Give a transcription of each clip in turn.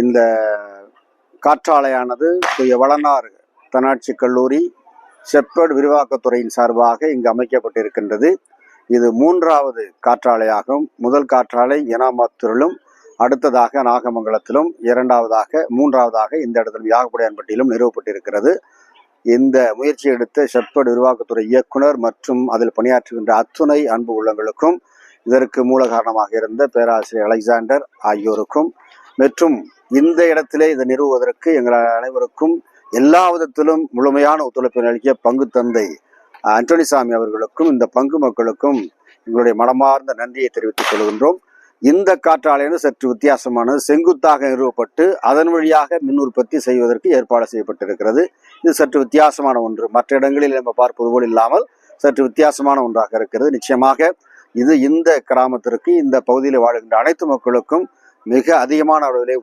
இந்த காற்றாலையானது தூய வளனார் தன்னாட்சி கல்லூரி செப்பேடு விரிவாக்கத்துறையின் சார்பாக இங்கு அமைக்கப்பட்டிருக்கின்றது. இது மூன்றாவது காற்றாலையாகும். முதல் காற்றாலை எனாமாத்தூரிலும் அடுத்ததாக நாகமங்கலத்திலும் இரண்டாவதாக மூன்றாவதாக இந்த இடத்தில் யாகப்படையான்பட்டியிலும் நிறுவப்பட்டிருக்கிறது. இந்த முயற்சி எடுத்த செப்பேடு விரிவாக்கத்துறை இயக்குனர் மற்றும் அதில் பணியாற்றுகின்ற அத்துணை அன்பு உள்ளங்களுக்கும் இதற்கு மூல காரணமாக இருந்த பேராசிரியர் அலெக்சாண்டர் ஆகியோருக்கும் மற்றும் இந்த இடத்திலே இதை நிறுவுவதற்கு எங்கள் அனைவருக்கும் எல்லா விதத்திலும் முழுமையான ஒத்துழைப்பு அளிக்க பங்கு தந்தை அண்டோனிசாமி அவர்களுக்கும் இந்த பங்கு மக்களுக்கும் எங்களுடைய மனமார்ந்த நன்றியை தெரிவித்துக் கொள்கின்றோம். இந்த காற்றாலையானது சற்று வித்தியாசமானது செங்குத்தாக நிறுவப்பட்டு அதன் வழியாக மின் உற்பத்தி செய்வதற்கு ஏற்பாடு செய்யப்பட்டிருக்கிறது. இது சற்று வித்தியாசமான ஒன்று. மற்ற இடங்களில் நம்ம பார்ப்பது போல் இல்லாமல் சற்று வித்தியாசமான ஒன்றாக இருக்கிறது. நிச்சயமாக இது இந்த கிராமத்திற்கு இந்த பகுதியில் வாழுகின்ற அனைத்து மக்களுக்கும் மிக அதிகமான அளவிலே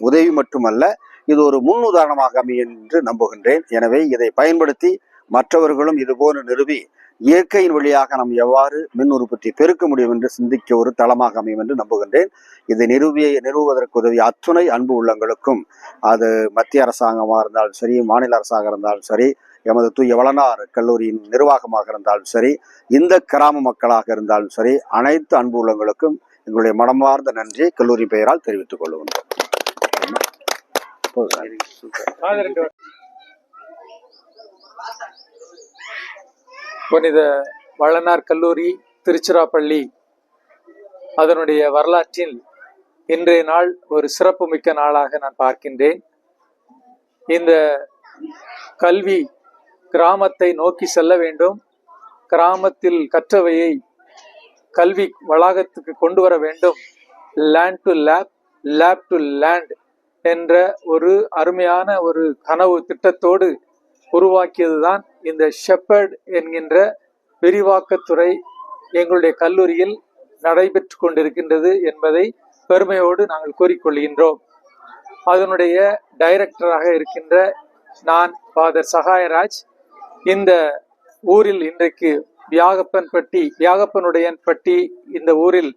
உதவி மட்டுமல்ல இது ஒரு முன் உதாரணமாக அமையும் என்று நம்புகின்றேன். எனவே இதை பயன்படுத்தி மற்றவர்களும் இதுபோன்று நிறுவி இயற்கையின் வழியாக நாம் எவ்வாறு மின் உற்பத்தி பெருக்க முடியும் என்று சிந்திக்க ஒரு தளமாக அமையும் என்று நம்புகின்றேன். இதை நிறுவிய நிறுவுவதற்கு உதவிய அத்துணை அன்பு உள்ளங்களுக்கும் அது மத்திய அரசாங்கமாக இருந்தாலும் சரி மாநில அரசாங்கம் இருந்தாலும் சரி எமது தூய வளனார் கல்லூரியின் நிர்வாகமாக இருந்தாலும் சரி இந்த கிராம மக்களாக இருந்தாலும் சரி அனைத்து அன்பு உள்ளங்களுக்கும் எங்களுடைய மனமார்ந்த நன்றியை கல்லூரி பெயரால் தெரிவித்துக் கொள்கின்றோம் புனித வளனார் கல்லூரி திருச்சிராப்பள்ளி. அதனுடைய வரலாற்றில் இன்றைய நாள் ஒரு சிறப்புமிக்க நாளாக நான் பார்க்கின்றேன். இந்த கல்வி கிராமத்தை நோக்கி செல்ல வேண்டும். கிராமத்தில் கற்றவையை கல்வி வளாகத்துக்கு கொண்டு வர வேண்டும். Land to lab lab to land என்ற ஒரு அருமையான ஒரு கனவு திட்டத்தோடு உருவாக்கியதுதான் இந்த ஷெப்பர்ட் என்கின்ற விரிவாக்கத்துறை எங்களுடைய கல்லூரியில் நடைபெற்று கொண்டிருக்கின்றது என்பதை பெருமையோடு நாங்கள் கூறிக்கொள்கின்றோம். அதனுடைய டைரக்டராக இருக்கின்ற நான் ஃபாதர் சகாயராஜ் இந்த ஊரில் இன்றைக்கு வியாகப்பன்பட்டி வியாகப்பனுடையன்பட்டி இந்த ஊரில்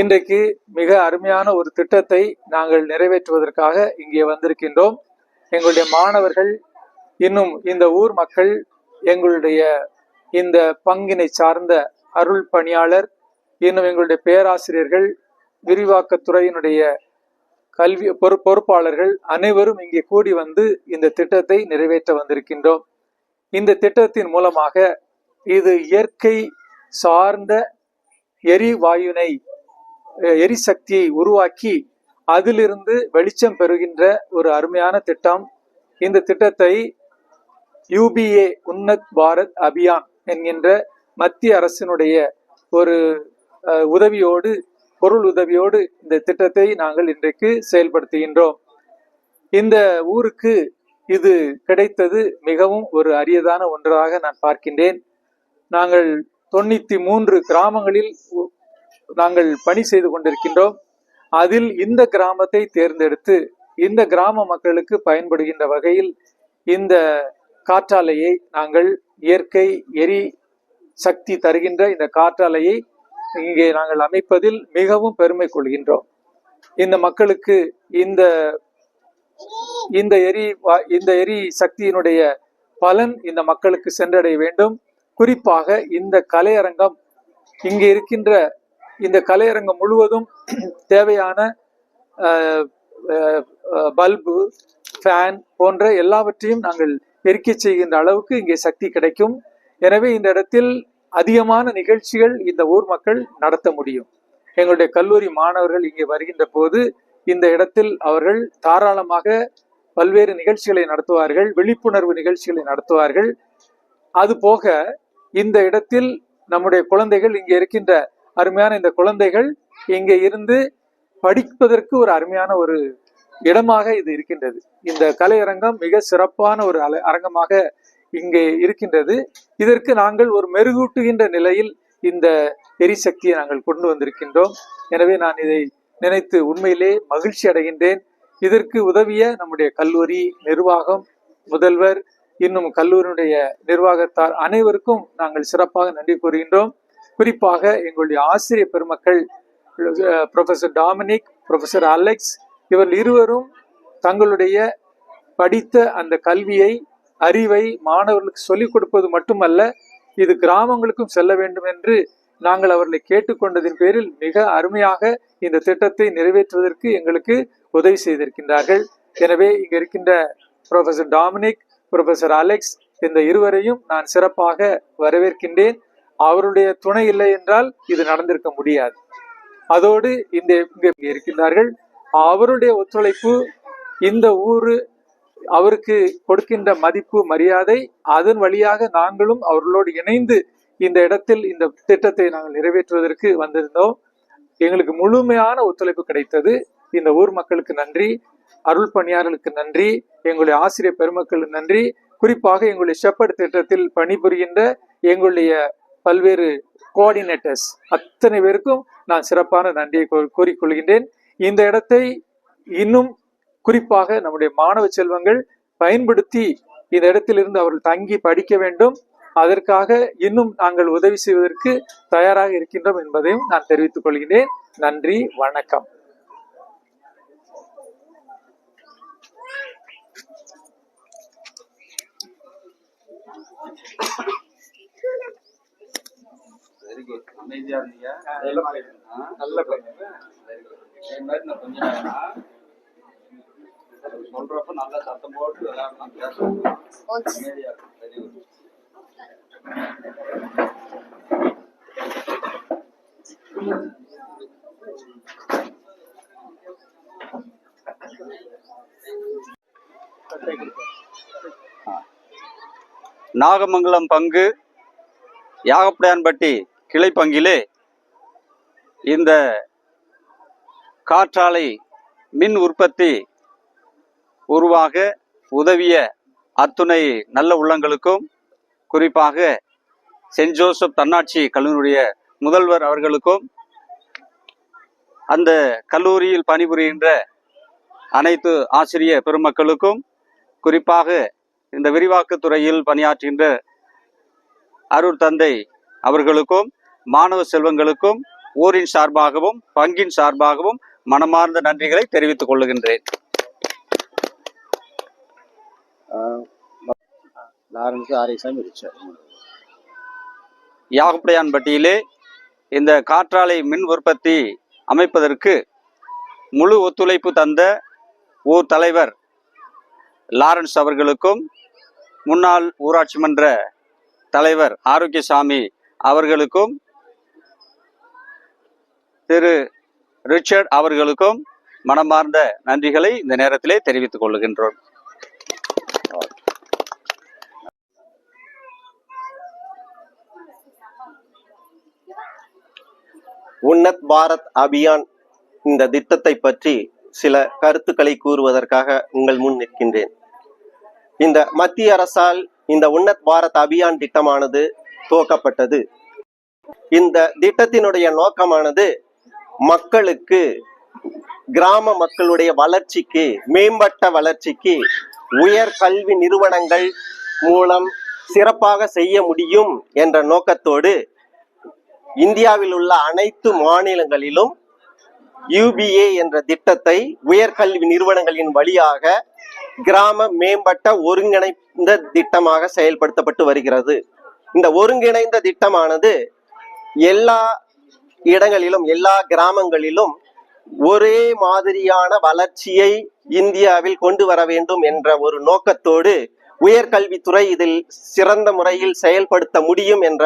இன்றைக்கு மிக அருமையான ஒரு திட்டத்தை நாங்கள் நிறைவேற்றுவதற்காக இங்கே வந்திருக்கின்றோம். எங்களுடைய மாணவர்கள் இன்னும் இந்த ஊர் மக்கள் எங்களுடைய இந்த பங்கினை சார்ந்த அருள் பணியாளர் இன்னும் எங்களுடைய பேராசிரியர்கள் விரிவாக்கத்துறையினுடைய கல்வி பொறுப்பாளர்கள் அனைவரும் இங்கே கூடி வந்து இந்த திட்டத்தை நிறைவேற்ற வந்திருக்கின்றோம். இந்த திட்டத்தின் மூலமாக இது இயற்கை சார்ந்த எரிவாயுனை எரிசக்தியை உருவாக்கி அதிலிருந்து வெளிச்சம் பெறுகின்ற ஒரு அருமையான திட்டம். இந்த திட்டத்தை யூபிஏ உன்னத் பாரத் அபியான் என்கின்ற மத்திய அரசினுடைய ஒரு உதவியோடு பொருள் உதவியோடு இந்த திட்டத்தை நாங்கள் இன்றைக்கு செயல்படுத்துகின்றோம். இந்த ஊருக்கு இது கிடைத்தது மிகவும் ஒரு அரியதான ஒன்றாக நான் பார்க்கின்றேன். நாங்கள் தொண்ணூத்தி மூன்று கிராமங்களில் நாங்கள் பணி செய்து கொண்டிருக்கின்றோம். அதில் இந்த கிராமத்தை தேர்ந்தெடுத்து இந்த கிராம மக்களுக்கு பயன்படுகின்ற வகையில் இந்த காற்றாலையை நாங்கள் இயற்கை எரி சக்தி தருகின்ற இந்த காற்றாலையை இங்கே நாங்கள் அமைப்பதில் மிகவும் பெருமை கொள்கின்றோம். இந்த மக்களுக்கு இந்த இந்த எரி இந்த எரி சக்தியினுடைய பலன் இந்த மக்களுக்கு சென்றடைய வேண்டும். குறிப்பாக இந்த கலையரங்கம் இங்கே இருக்கின்ற இந்த கலையரங்கம் முழுவதும் தேவையான பல்பு ஃபேன் போன்ற எல்லாவற்றையும் நாங்கள் எரிக்க செய்கின்ற அளவுக்கு இங்கே சக்தி கிடைக்கும். எனவே இந்த இடத்தில் அதிகமான நிகழ்ச்சிகள் இந்த ஊர் மக்கள் நடத்த முடியும். எங்களுடைய கல்லூரி மாணவர்கள் இங்கே வருகின்ற போது இந்த இடத்தில் அவர்கள் தாராளமாக பல்வேறு நிகழ்ச்சிகளை நடத்துவார்கள் விழிப்புணர்வு நிகழ்ச்சிகளை நடத்துவார்கள். அது போக இந்த இடத்தில் நம்முடைய குழந்தைகள் இங்கே இருக்கின்ற அருமையான இந்த குழந்தைகள் இங்கே இருந்து படிப்பதற்கு ஒரு அருமையான ஒரு இடமாக இது இருக்கின்றது. இந்த கலையரங்கம் மிக சிறப்பான ஒரு அல- அரங்கமாக இங்கே இருக்கின்றது. இதற்கு நாங்கள் ஒரு மெருகூட்டுகின்ற நிலையில் இந்த எரிசக்தியை நாங்கள் கொண்டு வந்திருக்கின்றோம். எனவே நான் இதை நினைத்து உண்மையிலே மகிழ்ச்சி அடைகின்றேன். இதற்கு உதவிய நம்முடைய கல்லூரி நிர்வாகம் முதல்வர் இன்னும் கல்லூரியுடைய நிர்வாகத்தார் அனைவருக்கும் நாங்கள் சிறப்பாக நன்றி கூறுகின்றோம். குறிப்பாக எங்களுடைய ஆசிரியர் பெருமக்கள் ப்ரொஃபசர் டாமினிக் ப்ரொஃபசர் அலெக்ஸ் இவர்கள் இருவரும் தங்களுடைய படித்த அந்த கல்வியை அறிவை மாணவர்களுக்கு சொல்லிக் கொடுப்பது மட்டுமல்ல இது கிராமங்களுக்கும் செல்ல வேண்டும் என்று நாங்கள் அவர்களை கேட்டுக்கொண்டதின் பேரில் மிக அருமையாக இந்த திட்டத்தை நிறைவேற்றுவதற்கு எங்களுக்கு உதவி செய்திருக்கின்றார்கள். எனவே இங்க இருக்கின்ற ப்ரொஃபசர் டாமினிக் ப்ரொஃபசர் அலெக்ஸ் இந்த இருவரையும் நான் சிறப்பாக வரவேற்கின்றேன். அவருடைய துணை இல்லை என்றால் இது நடந்திருக்க முடியாது. அதோடு இந்த இருக்கின்றார்கள். அவருடைய ஒத்துழைப்பு இந்த ஊரு அவருக்கு கொடுக்கின்ற மதிப்பு மரியாதை அதன் வழியாக நாங்களும் அவர்களோடு இணைந்து இந்த இடத்தில் இந்த திட்டத்தை நாங்கள் நிறைவேற்றுவதற்கு வந்திருந்தோம். எங்களுக்கு முழுமையான ஒத்துழைப்பு கிடைத்தது. இந்த ஊர் மக்களுக்கு நன்றி. அருள் பணியாளர்களுக்கு நன்றி. எங்களுடைய ஆசிரியர் பெருமக்களுக்கு நன்றி. குறிப்பாக எங்களுடைய ஷெப்பர்ட் திட்டத்தில் பணிபுரிகின்ற எங்களுடைய பல்வேறு கோஆர்டினேட்டர்ஸ் அத்தனை பேருக்கும் நான் சிறப்பான நன்றியை கூறிக்கொள்கின்றேன். இந்த இடத்தை இன்னும் குறிப்பாக நம்முடைய மாணவ செல்வங்கள் பயன்படுத்தி இந்த இடத்திலிருந்து அவர்கள் தங்கி படிக்க வேண்டும். அதற்காக இன்னும் நாங்கள் உதவி செய்வதற்கு தயாராக இருக்கின்றோம் என்பதையும் நான் தெரிவித்துக் கொள்கிறேன் நன்றி வணக்கம். வெரி குட் அமைதியா இருந்தீங்க நல்ல பையன். ஆ? நல்ல பையன். Very good. இதே மாதிரி நான் கொஞ்ச நேரம்னா, சொல்றப்ப நல்லா சத்தம் போட்டு விளையாடலாம் பேசணும் அமைதியா இருக்கும் வெரி குட் நாகமங்கலம் பங்கு யாகப்படையான்பட்டி கிளை பங்கிலே இந்த காற்றாலை மின் உற்பத்தி உருவாக உதவிய அத்துணை நல்ல உள்ளங்களுக்கும் குறிப்பாக சென்ட் ஜோசப் தன்னாட்சி கல்லூரியுடைய முதல்வர் அவர்களுக்கும் அந்த கல்லூரியில் பணிபுரிகின்ற அனைத்து ஆசிரிய பெருமக்களுக்கும் குறிப்பாக இந்த விரிவாக்கத்துறையில் பணியாற்றுகின்ற அருள் தந்தை அவர்களுக்கும் மாணவ செல்வங்களுக்கும் ஊரின் சார்பாகவும் பங்கின் சார்பாகவும் மனமார்ந்த நன்றிகளை தெரிவித்துக் கொள்ளுகின்றேன் லாரன்ஸ் ஆரியசாமி யாகப்படையான்பட்டியிலே இந்த காற்றாலை மின் உற்பத்தி அமைப்பதற்கு முழு ஒத்துழைப்பு தந்த ஊர் தலைவர் லாரன்ஸ் அவர்களுக்கும் முன்னாள் ஊராட்சி மன்ற தலைவர் ஆரோக்கியசாமி அவர்களுக்கும் திரு ரிச்சர்ட் அவர்களுக்கும் மனமார்ந்த நன்றிகளை இந்த நேரத்திலே தெரிவித்துக் கொள்ளுகின்றோம் உன்னத் பாரத் அபியான் இந்த திட்டத்தை பற்றி சில கருத்துக்களை கூறுவதற்காக உங்கள் முன் நிற்கின்றேன். இந்த மத்திய அரசால் இந்த உன்னத் பாரத் அபியான் திட்டமானது துவக்கப்பட்டது. இந்த திட்டத்தினுடைய நோக்கமானது மக்களுக்கு கிராம மக்களுடைய வளர்ச்சிக்கு மேம்பட்ட வளர்ச்சிக்கு உயர் கல்வி நிறுவனங்கள் மூலம் சிறப்பாக செய்ய முடியும் என்ற நோக்கத்தோடு இந்தியாவில் உள்ள அனைத்து மாநிலங்களிலும் யூபிஏ என்ற திட்டத்தை உயர்கல்வி நிறுவனங்களின் வழியாக கிராம மேம்பட்ட ஒருங்கிணைந்த திட்டமாக செயல்படுத்தப்பட்டு வருகிறது. இந்த ஒருங்கிணைந்த திட்டமானது எல்லா இடங்களிலும் எல்லா கிராமங்களிலும் ஒரே மாதிரியான வளர்ச்சியை இந்தியாவில் கொண்டு வர வேண்டும் என்ற ஒரு நோக்கத்தோடு உயர்கல்வித்துறை இதில் சிறந்த முறையில் செயல்படுத்த முடியும் என்ற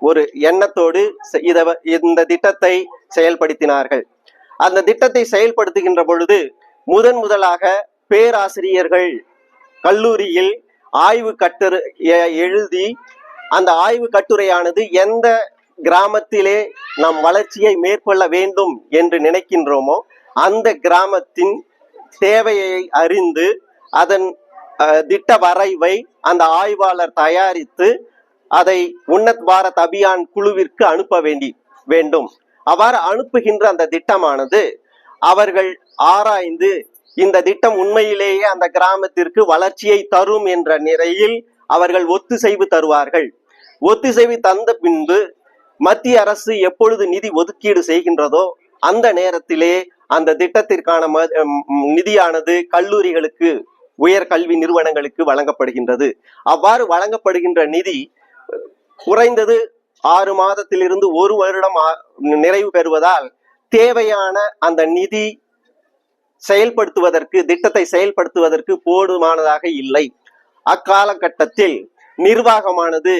ஒரு எண்ணத்தோடு செ- இத இந்த திட்டத்தை செயல்படுத்தினார்கள். அந்த திட்டத்தை செயல்படுத்துகின்ற பொழுது முதன் முதலாக பேராசிரியர்கள் கல்லூரியில் ஆய்வு கட்டுரை எ- எழுதி அந்த ஆய்வு கட்டுரையானது எந்த கிராமத்திலே நம் வளர்ச்சியை மேற்கொள்ள வேண்டும் என்று நினைக்கின்றோமோ அந்த கிராமத்தின் தேவையை அறிந்து அதன் திட்ட வரைவை அந்த ஆய்வாளர் தயாரித்து அதை உன்னத் பாரத் அபியான் குழுவிற்கு அனுப்ப வேண்டி வேண்டும். அவ்வாறு அனுப்புகின்ற அந்த திட்டமானது அவர்கள் ஆராய்ந்து இந்த திட்டம் உண்மையிலேயே அந்த கிராமத்திற்கு வளர்ச்சியை தரும் என்ற நிலையில் அவர்கள் ஒத்துசைவு தருவார்கள். ஒத்திசைவு தந்த பின்பு மத்திய அரசு எப்பொழுது நிதி ஒதுக்கீடு செய்கின்றதோ அந்த நேரத்திலே அந்த திட்டத்திற்கான நிதியானது கல்லூரிகளுக்கு உயர் கல்வி நிறுவனங்களுக்கு வழங்கப்படுகின்றது. அவ்வாறு வழங்கப்படுகின்ற நிதி குறைந்தது ஆறு மாதத்திலிருந்து ஒரு வருடம் நிறைவு பெறுவதால் தேவையான அந்த நிதி செயல்படுத்துவதற்கு திட்டத்தை செயல்படுத்துவதற்கு போதுமானதாக இல்லை. அக்காலகட்டத்தில் நிர்வாகமானது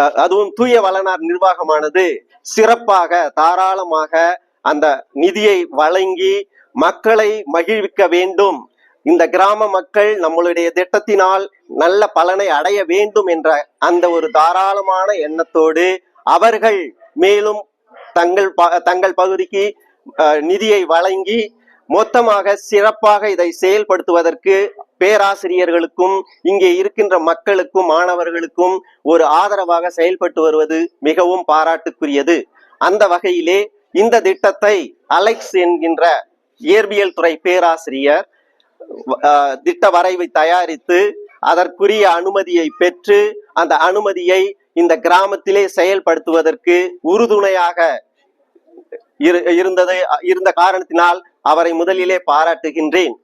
அதுவும் தூய வளனார் நிர்வாகமானது சிறப்பாக தாராளமாக அந்த நிதியை வழங்கி மக்களை மகிழ்விக்க வேண்டும். இந்த கிராம மக்கள் நம்மளுடைய திட்டத்தினால் நல்ல பலனை அடைய வேண்டும் என்ற அந்த ஒரு தாராளமான எண்ணத்தோடு அவர்கள் மேலும் தங்கள் ப- தங்கள் பகுதிக்கு நிதியை வழங்கி மொத்தமாக சிறப்பாக இதை செயல்படுத்துவதற்கு பேராசிரியர்களுக்கும் இங்கே இருக்கின்ற மக்களுக்கும் மாணவர்களுக்கும் ஒரு ஆதரவாக செயல்பட்டு வருவது மிகவும் பாராட்டுக்குரியது. அந்த வகையிலே இந்த திட்டத்தை அலெக்ஸ் என்கின்ற இயற்பியல் துறை பேராசிரியர் திட்ட வரைவை தயாரித்து அதற்குரிய அனுமதியை பெற்று அந்த அனுமதியை இந்த கிராமத்திலே செயல்படுத்துவதற்கு உறுதுணையாக இரு- இருந்தது இருந்த காரணத்தினால் அவரை முதலிலே பாராட்டுகின்றேன்.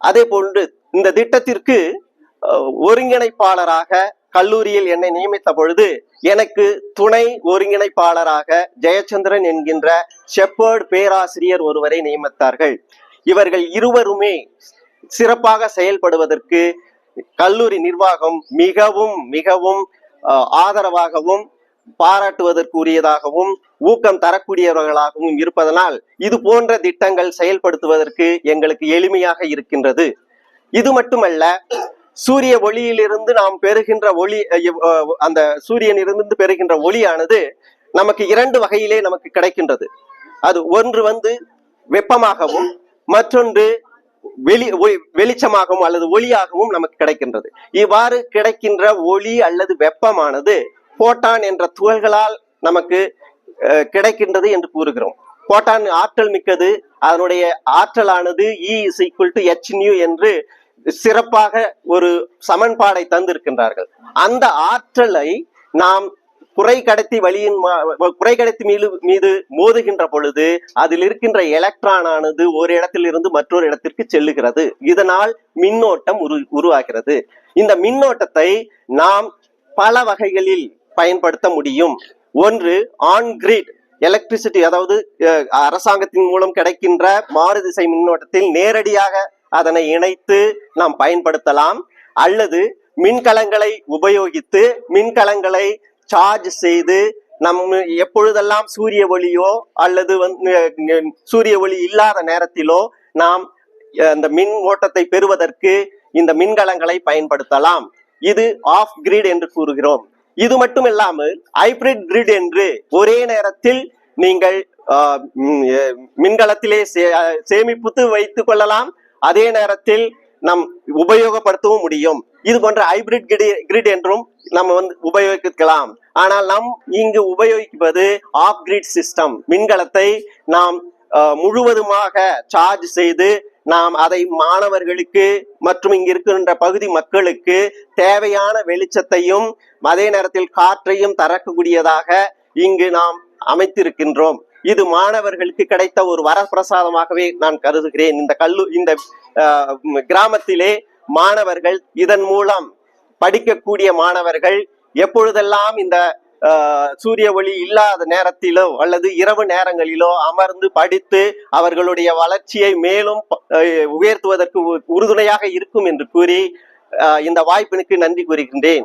அதே போன்று இந்த திட்டத்திற்கு ஒருங்கிணைப்பாளராக கல்லூரியில் என்னை நியமித்த பொழுது எனக்கு துணை ஒருங்கிணைப்பாளராக ஜெயச்சந்திரன் என்கின்ற ஷெப்பர்ட் பேராசிரியர் ஒருவரை நியமித்தார்கள். இவர்கள் இருவருமே சிறப்பாக செயல்படுவதற்கு கல்லூரி நிர்வாகம் மிகவும் மிகவும் ஆதரவாகவும் பாராட்டுவதற்குரியதாகவும் ஊக்கம் தரக்கூடியவர்களாகவும் இருப்பதனால் இது போன்ற திட்டங்கள் செயல்படுத்துவதற்கு எங்களுக்கு எளிமையாக இருக்கின்றது. இது மட்டுமல்ல சூரிய ஒளியிலிருந்து நாம் பெறுகின்ற ஒளி அந்த சூரியனிலிருந்து பெறுகின்ற ஒளியானது நமக்கு இரண்டு வகையிலே நமக்கு கிடைக்கின்றது. அது ஒன்று வந்து வெப்பமாகவும் மற்றொன்று வெளி வெளிச்சமாகவும் அல்லது ஒளியாகவும் நமக்கு கிடைக்கின்றது. இவ்வாறு கிடைக்கின்ற ஒளி அல்லது வெப்பமானது போட்டான் என்ற துகள்களால் நமக்கு கிடைக்கின்றது என்று கூறுகிறோம். போட்டான் ஆற்றல் மிக்கது. அதனுடைய ஆற்றலானது E is equal to H nu என்று சிறப்பாக ஒரு சமன்பாடை தந்திருக்கின்றார்கள். அந்த ஆற்றலை நாம் குறை கடத்தி வழியின் மா- குறை கடத்தி மீது மீது மோதுகின்ற பொழுது அதில் இருக்கின்ற எலக்ட்ரான் ஆனது ஒரு இடத்திலிருந்து மற்றொரு இடத்திற்கு செல்லுகிறது. இதனால் மின்னோட்டம் உரு உருவாகிறது. இந்த மின்னோட்டத்தை நாம் பல வகைகளில் பயன்படுத்த முடியும். ஒன்று ஆன் கிரிட் எலக்ட்ரிசிட்டி அதாவது அரசாங்கத்தின் மூலம் கிடைக்கின்ற மாறுதிசை மின்னோட்டத்தில் நேரடியாக அதனை இணைத்து நாம் பயன்படுத்தலாம். அல்லது மின்கலங்களை உபயோகித்து மின்கலங்களை சார்ஜ் செய்து நம் எப்பொழுதெல்லாம் சூரிய ஒளியோ அல்லது வந்து சூரிய ஒளி இல்லாத நேரத்திலோ நாம் அந்த மின் ஓட்டத்தை பெறுவதற்கு இந்த மின்கலங்களை பயன்படுத்தலாம். இது ஆஃப் கிரிட் என்று கூறுகிறோம். இது மட்டும் இல்லாமல் ஹைபிரிட் கிரிட் என்று ஒரே நேரத்தில் நீங்கள் மின்கலத்திலே சே- சேமிப்புத்து வைத்துக் கொள்ளலாம். அதே நேரத்தில் நம் உபயோகப்படுத்தவும் முடியும். இது போன்ற ஹைபிரிட் கிரிட் என்றும் நம்ம வந்து உபயோகிக்கலாம். ஆனால் நாம் இங்கு உபயோகிப்பது ஆஃப் கிரிட் சிஸ்டம் மின்கலத்தை நாம் முழுவதுமாக சார்ஜ் செய்து நாம் அதை மாணவர்களுக்கு மற்றும் இங்கு இருக்கின்ற பகுதி மக்களுக்கு தேவையான வெளிச்சத்தையும் அதே நேரத்தில் காற்றையும் தரக்கூடியதாக இங்கு நாம் அமைத்திருக்கின்றோம். இது மாணவர்களுக்கு கிடைத்த ஒரு வரப்பிரசாதமாகவே நான் கருதுகிறேன். இந்த கல்லு இந்த ஆஹ், கிராமத்திலே மாணவர்கள் இதன் மூலம் படிக்கக்கூடிய மாணவர்கள் எப்பொழுதெல்லாம் இந்த சூரிய ஒளி இல்லாத நேரத்திலோ அல்லது இரவு நேரங்களிலோ அமர்ந்து படித்து அவர்களுடைய வளர்ச்சியை மேலும் உயர்த்துவதற்கு உ- உறுதுணையாக இருக்கும் என்று கூறி இந்த வாய்ப்பினுக்கு நன்றி கூறுகின்றேன்.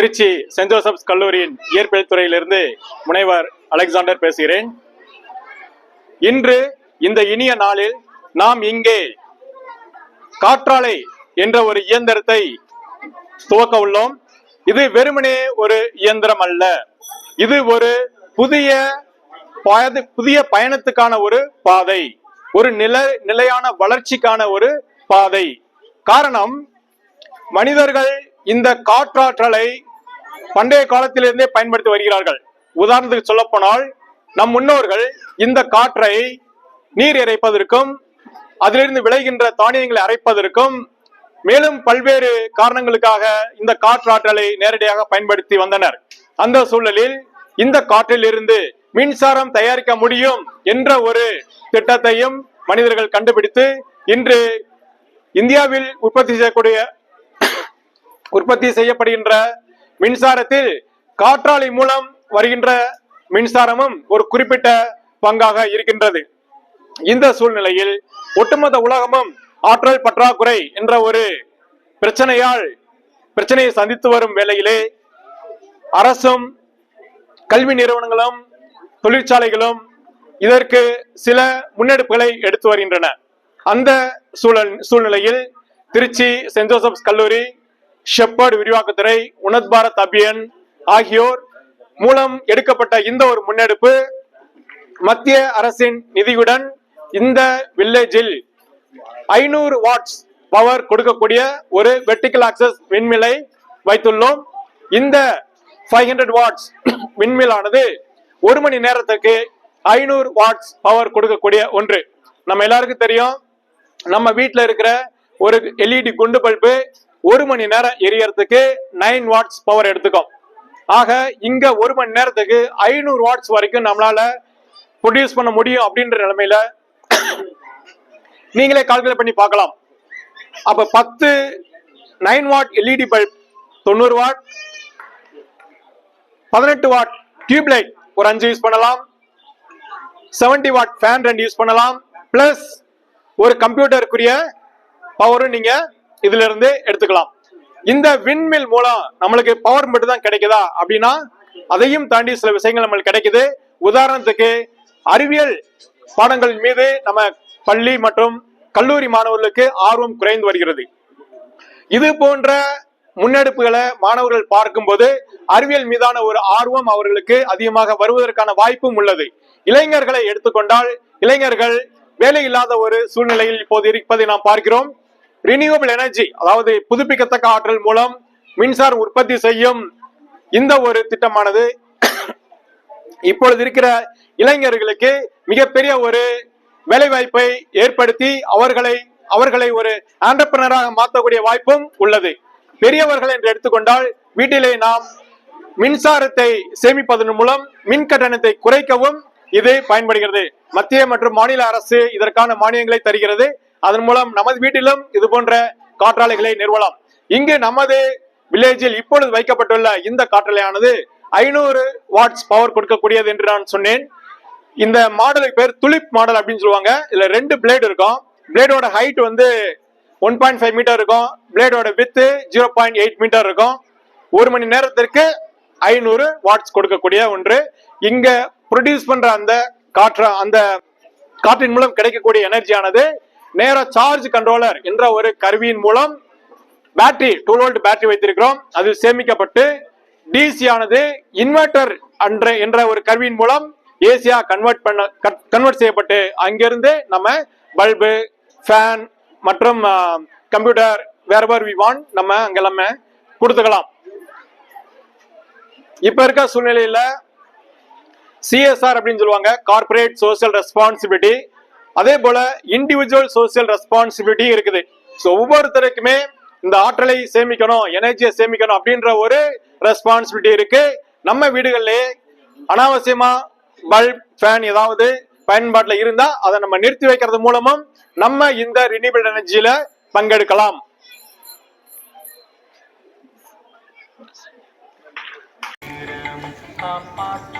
திருச்சி சென்ட் ஜோசப்ஸ் கல்லூரியின் இயற்பியல் துறையிலிருந்து முனைவர் அலெக்சாண்டர் பேசுகிறேன். இன்று இந்த இனிய நாளில் நாம் இங்கே காற்றாலை என்ற ஒரு இயந்திரத்தை துவக்க உள்ளோம். இது வெறுமனே ஒரு இயந்திரம் அல்ல. இது ஒரு புதிய புதிய பயணத்துக்கான ஒரு பாதை. ஒரு நில நிலையான வளர்ச்சிக்கான ஒரு பாதை. காரணம் மனிதர்கள் இந்த காற்றாற்றலை பண்டைய காலத்திலிருந்தே பயன்படுத்தி வருகிறார்கள். உதாரணத்துக்கு சொல்லப்போனால் நம் முன்னோர்கள் இந்த காற்றை நீர் இறைப்பதற்கும் அதிலிருந்து விளைகின்ற தானியங்களை அரைப்பதற்கும் மேலும் பல்வேறு காரணங்களுக்காக இந்த காற்றாற்றலை நேரடியாக பயன்படுத்தி வந்தனர். அந்த சூழலில் இந்த காற்றில் இருந்து மின்சாரம் தயாரிக்க முடியும் என்ற ஒரு திட்டத்தையும் மனிதர்கள் கண்டுபிடித்து இன்று இந்தியாவில் உற்பத்தி செய்யக்கூடிய உற்பத்தி செய்யப்படுகின்ற மின்சாரத்தில் காற்றாலை மூலம் வருகின்ற மின்சாரமும் ஒரு குறிப்பிட்ட பங்காக இருக்கின்றது. இந்த சூழ்நிலையில் ஒட்டுமொத்த உலகமும் ஆற்றல் பற்றாக்குறை என்ற ஒரு பிரச்சனையால் பிரச்சனையை சந்தித்து வரும் வேளையிலே அரசும் கல்வி நிறுவனங்களும் தொழிற்சாலைகளும் இதற்கு சில முன்னெடுப்புகளை எடுத்து வருகின்றன. அந்த சூழல் சூழ்நிலையில் திருச்சி சென்ட் ஜோசப்ஸ் கல்லூரி ஷெப்பர்டு விரிவாக்கத்துறை உனத் பாரத் அபியன் ஆகியோர் மூலம் எடுக்கப்பட்ட இந்த ஒரு முன்னெடுப்பு மத்திய அரசின் நிதியுடன் இந்த வில்லேஜில் ஐநூறு வாட்ஸ் பவர் கொடுக்கக்கூடிய ஒரு வெர்டிக்கல் ஆக்சஸ் விண்மிலை வைத்துள்ளோம். இந்த ஃபைவ் ஹண்ட்ரட் வாட்ஸ் விண்மில் ஒரு மணி நேரத்துக்கு ஐநூறு வாட்ஸ் பவர் கொடுக்கக்கூடிய ஒன்று. நம்ம எல்லாருக்கும் தெரியும் நம்ம வீட்டில் இருக்கிற ஒரு எல்இடி குண்டு பல்பு ஒரு மணி நேரம் எரியறதுக்கு நைன் வாட்ஸ் பவர் எடுத்துக்கும். ஆக இங்க ஒரு மணி நேரத்துக்கு ஐநூறு வாட்ஸ் வரைக்கும் நம்மளால ப்ரொடியூஸ் பண்ண முடியும் அப்படின்ற நிலைமையில நீங்களே கால்குலேட் பண்ணி பார்க்கலாம். அப்ப பத்து நைன் வாட் எல்இடி பல்ப் தொண்ணூறு வாட் பதினெட்டு வாட் டியூப் லைட் ஒரு அஞ்சு யூஸ் பண்ணலாம். 70 வாட் ஃபேன் ரெண்டு யூஸ் பண்ணலாம். பிளஸ் ஒரு கம்ப்யூட்டருக்குரிய பவரும் நீங்கள் இதுல இருந்து எடுத்துக்கலாம். இந்த விண்மில் மூலம் நம்மளுக்கு பவர் மட்டும் தான் கிடைக்குதா? அப்படின்னா அதையும் தாண்டி சில விஷயங்கள் நம்மளுக்கு கிடைக்குது. உதாரணத்துக்கு அறிவியல் பாடங்கள் மீது நம்ம பள்ளி மற்றும் கல்லூரி மாணவர்களுக்கு ஆர்வம் குறைந்து வருகிறது. இது போன்ற முன்னெடுப்புகளை மாணவர்கள் பார்க்கும்போது அறிவியல் மீதான ஒரு ஆர்வம் அவர்களுக்கு அதிகமாக வருவதற்கான வாய்ப்பும் உள்ளது. இளைஞர்களை எடுத்துக்கொண்டால் இளைஞர்கள் வேலை இல்லாத ஒரு சூழ்நிலையில் இப்போது இருப்பதை நாம் பார்க்கிறோம். ரினியூவபிள் எனர்ஜி அதாவது புதுப்பிக்கத்தக்க ஆற்றல் மூலம் மின்சாரம் உற்பத்தி செய்யும் இந்த ஒரு திட்டமானது. இப்பொழுது இருக்கிற இளைஞர்களுக்கு மிகப்பெரிய ஒரு வேலைவாய்ப்பை ஏற்படுத்தி அவர்களை அவர்களை ஒரு ஆண்டர்பிரினராக மாற்றக்கூடிய வாய்ப்பும் உள்ளது. பெரியவர்கள் என்று எடுத்துக்கொண்டால் வீட்டிலே நாம் மின்சாரத்தை சேமிப்பதன் மூலம் மின் கட்டணத்தை குறைக்கவும் இது பயன்படுகிறது. மத்திய மற்றும் மாநில அரசு இதற்கான மானியங்களை தருகிறது. அதன் மூலம் நமது வீட்டிலும் இது போன்ற காற்றாலைகளை நிறுவலாம். இங்கு நமது வில்லேஜில் இப்பொழுது வைக்கப்பட்டுள்ள இந்த காற்றாலையானது ஐநூறு வாட்ஸ் பவர் கொடுக்கக்கூடியது என்று நான் சொன்னேன். இந்த மாடலுக்கு பேர் துளிப் மாடல் அப்படின்னு சொல்லுவாங்க. இதுல ரெண்டு பிளேடு இருக்கும். பிளேடோட ஹைட் வந்து ஒன் பாயிண்ட் ஃபைவ் மீட்டர் இருக்கும். பிளேடோட width zero point eight metre இருக்கும். ஒரு மணி நேரத்திற்கு ஐநூறு வாட்ஸ் கொடுக்கக்கூடிய ஒன்று. இங்க ப்ரொடியூஸ் பண்ற அந்த காற்று அந்த காற்றின் மூலம் கிடைக்கக்கூடிய எனர்ஜியானது நேர சார்ஜ் கண்ட்ரோலர் என்ற ஒரு கருவியின் மூலம் பேட்டரி டூ வோல்ட் பேட்டரி வைத்திருக்கிறோம். அது சேமிக்கப்பட்டு டிசி ஆனது இன்வெர்டர் என்ற என்ற ஒரு கருவியின் மூலம் ஏசியா கன்வெர்ட் பண்ண கன்வெர்ட் செய்யப்பட்டு அங்கிருந்து நம்ம பல்பு ஃபேன் மற்றும் கம்ப்யூட்டர் வேறவர் வி வான் நம்ம அங்கெல்லாமே கொடுத்துக்கலாம். இப்ப இருக்க சூழ்நிலையில சிஎஸ்ஆர் அப்படின்னு சொல்லுவாங்க. கார்ப்பரேட் சோசியல் ரெஸ்பான்சிபிலிட்டி அதே போல இண்டிவிஜுவல் சோசியல் ரெஸ்பான்சிபிலிட்டி இருக்குது. ஸோ ஒவ்வொருத்தருக்குமே இந்த ஆற்றலை சேமிக்கணும் எனர்ஜியை சேமிக்கணும் அப்படின்ற ஒரு ரெஸ்பான்சிபிலிட்டி இருக்கு. நம்ம வீடுகளிலே அனாவசியமா பல்ப் ஃபேன் ஏதாவது பயன்பாட்டில் இருந்தா அதை நம்ம நிறுத்தி வைக்கிறது மூலமும் நம்ம இந்த ரினியூபிள் எனர்ஜியில பங்கெடுக்கலாம். பாட்டு